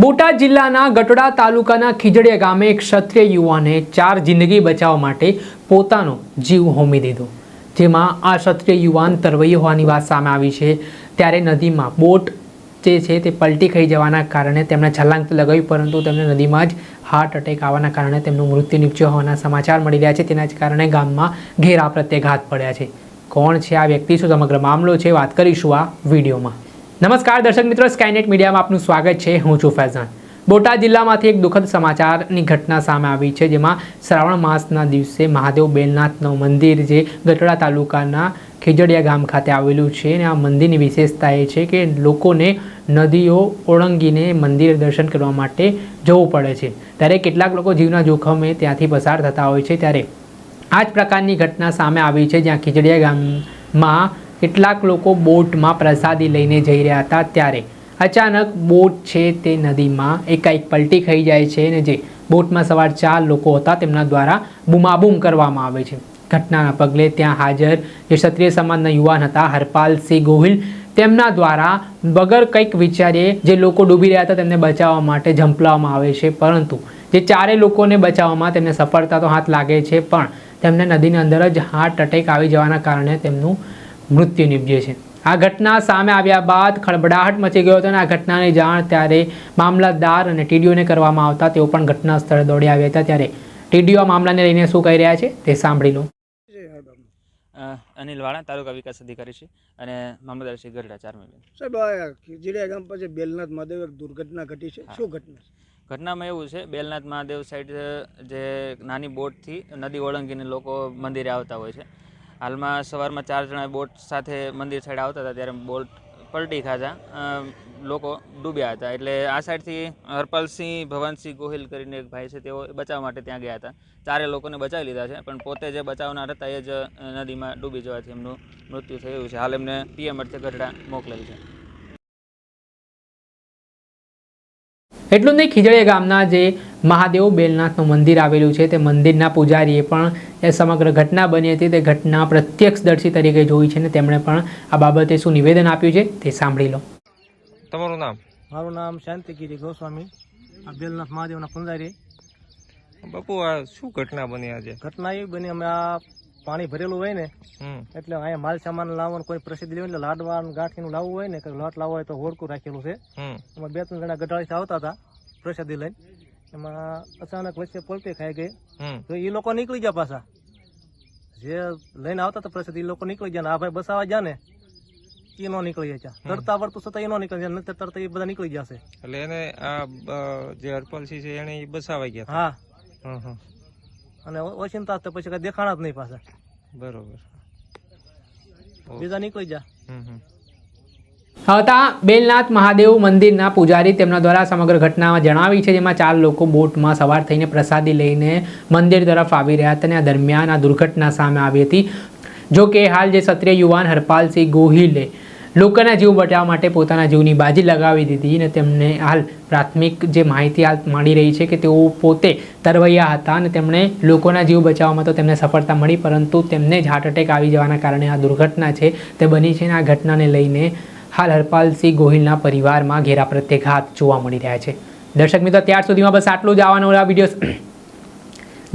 બોટાદ જિલ્લાના ગટડા તાલુકાના ખીજડીયા ગામે એક ક્ષત્રિય યુવાને ચાર જિંદગી બચાવવા માટે પોતાનો જીવ હોમી દીધો. જેમાં આ ક્ષત્રિય યુવાન તરવૈયો હોવાની વાત સામે આવી છે. ત્યારે નદીમાં બોટ જે છે તે પલટી ખાઈ જવાના કારણે તેમણે છલાંગ લગાવ્યું પરંતુ તેમને નદીમાં જ હાર્ટ અટેક આવવાના કારણે તેમનું મૃત્યુ નીપજ્યું હોવાના સમાચાર મળી રહ્યા છે. તેના જ કારણે ગામમાં ઘેરા પ્રત્યાઘાત પડ્યા છે. કોણ છે આ વ્યક્તિ? શું સમગ્ર મામલો છે? વાત કરીશું આ વિડીયોમાં. નમસ્કાર દર્શક મિત્રો સ્કાયનેટ મીડિયામાં આપનું સ્વાગત છે. હું છું ફૈઝાન. બોટાદ જિલ્લામાંથી એક દુઃખદ સમાચારની ઘટના સામે આવી છે, જેમાં શ્રાવણ માસના દિવસે મહાદેવ બેલનાથનું મંદિર જે ગટડા તાલુકાના ખેજડિયા ગામ ખાતે આવેલું છે, અને આ મંદિરની વિશેષતા એ છે કે લોકોને નદીઓ ઓળંગીને મંદિર દર્શન કરવા માટે જવું પડે છે. ત્યારે કેટલાક લોકો જીવના જોખમે ત્યાંથી પસાર થતા હોય છે. ત્યારે આ જ પ્રકારની ઘટના સામે આવી છે, જ્યાં ખીજડીયા ગામમાં કેટલાક લોકો બોટમાં પ્રસાદી લઈને જઈ રહ્યા હતા ત્યારે અચાનક બોટ છે તે નદીમાં એકાએક પલટી ખાઈ જાય છે અને જે બોટમાં સવાર ચાર લોકો હતા તેમના દ્વારા બૂમાબૂમ કરવામાં આવે છે. ઘટનાના પગલે ત્યાં હાજર જે ક્ષત્રિય સમાજના યુવાન હતા હરપાલસિંહ ગોહિલ, તેમના દ્વારા વગર કંઈક વિચારીએ જે લોકો ડૂબી રહ્યા હતા તેમને બચાવવા માટે ઝંપલાવવામાં આવે છે. પરંતુ જે ચારે લોકોને બચાવવામાં તેમને સફળતા તો હાથ લાગે છે, પણ તેમને નદીની અંદર જ હાર્ટ અટેક આવી જવાના કારણે તેમનું મૃત્યુ નીપજે છે. આ ઘટના સામે આવ્યા બાદ ખળબડાહટ મચી ગયો હતો અને આ ઘટનાની જાણ ત્યારે મામલતદાર અને ટીડીઓને કરવામાં આવતા તેઓ પણ ઘટના સ્થળે દોડી આવ્યા હતા. ત્યારે ટીડીઓ આ મામલાને લઈને શું કહી રહ્યા છે તે સાંભળી લો. અનિલ વાળા તાલુકા વિકાસ અધિકારી છે અને મામલતદાર શ્રી ગરડા ચારમી સાહેબ જીડિયા ગામ પાસે બેલનાથ મહાદેવ એક દુર્ઘટના ઘટી છે. શું ઘટના ઘટનામાં એવું છે બેલનાથ મહાદેવ સાઈડ જે નાની બોટથી નદી ઓળંગીને લોકો મંદિરે આવતા હોય છે. હાલમાં સવારમાં ચાર જણા બોટ સાથે મંદિર સાઈડ આવતા હતા, ત્યારે બોટ પલટી ખાતા લોકો ડૂબ્યા હતા. એટલે આ સાઈડથી હરપાલસિંહ, ભવનસિંહ ગોહિલ કરીને એક ભાઈ છે, તેઓ બચાવવા માટે ત્યાં ગયા હતા. ચારે લોકોને બચાવી લીધા છે, પણ પોતે જે બચાવનાર હતા, એ જ નદીમાં ડૂબી જવાથી એમનું મૃત્યુ થયું છે. હાલ એમને પીએમ અર્થે ગઢડા મોકલેલ છે. એટલું નહીં, ખીજડીયા ગામના જે મહાદેવ બેલનાથનું મંદિર આવેલું છે. તે મંદિરના પૂજારીએ પણ એ સમગ્ર ઘટના બની હતી. તે ઘટના પ્રત્યક્ષદર્શી તરીકે જોઈ છે ને તેમણે પણ આ બાબતે શું નિવેદન આપ્યું છે તે સાંભળી લો. તમારું નામ? મારું નામ શાંતિગીરી ગોસ્વામી. આ બેલનાથ મહાદેવના પૂજારી. બાપુ આ શું ઘટના બની આજે? ઘટના એવી બની અમે આ પાણી ભરેલું હોય ને એટલે અહીંયા માલ સામાન લાવવાનું કોઈ પ્રસિદ્ધ લેવું એટલે લાડવા અને ગાંઠીનું લાવવું હોય ને લાટ લોટ લાવવો હોય તો હોડકું રાખેલું છે. હમ. એમાં બે ત્રણ જણા ગઢાળીથી આવતા હતા પ્રસાદી લઈને. એમાં અચાનક વચ્ચે પલટે ખાઈ ગઈ. તો એ લોકો નીકળી ગયા પાછા. જે લઈને આવતા હતા પ્રસાદ એ લોકો નીકળી ગયા ને આ ભાઈ બસાવા ગયા ને એ નો નીકળી જાય તરતા આવડતું છતાં એ નો નીકળી જાય નહીતર તરતા એ બધા નીકળી જશે. એટલે એને આ જે હરપાલસિંહ છે એને એ બસાવાઈ ગયા હા. અને ઓચિંતા તો પછી કઈ દેખાણા જ નહીં પાછા. બરોબર. બીજા નીકળી જા હમ હમ. હતા બેલનાથ મહાદેવ મંદિરના પૂજારી તેમના દ્વારા સમગ્ર ઘટનામાં જણાવી છે, જેમાં ચાર લોકો બોટમાં સવાર થઈને પ્રસાદી લઈને મંદિર તરફ આવી રહ્યા હતા અને આ દરમિયાન આ દુર્ઘટના સામે આવી હતી. જો કે હાલ જે ક્ષત્રિય યુવાન હરપાલસિંહ ગોહિલે લોકોના જીવ બચાવવા માટે પોતાના જીવની બાજી લગાવી દીધી અને તેમને હાલ પ્રાથમિક જે માહિતી હાલ મળી રહી છે કે તેઓ પોતે તરવૈયા હતા અને તેમણે લોકોના જીવ બચાવવામાં તો તેમને સફળતા મળી, પરંતુ તેમને જ હાર્ટ અટેક આવી જવાના કારણે આ દુર્ઘટના છે તે બની છે અને આ ઘટનાને લઈને હાલ હરપાલસિંહ ગોહિલના પરિવારમાં ઘેરા પ્રત્યાઘાત જોવા મળી રહ્યા છે. દર્શક મિત્રો, ત્યાર સુધીમાં બસ આટલું જ. આવવાનો આ વીડિયો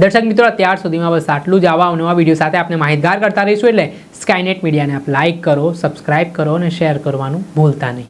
દર્શક મિત્રો, ત્યાર સુધીમાં બસ આટલું જ. આવા નવા વીડિયો સાથે આપણે માહિતગાર કરતા રહીશું એટલે સ્કાયનેટ મીડિયાને આપ લાઇક કરો સબસ્ક્રાઇબ કરો અને શેર કરવાનું ભૂલતા નહીં.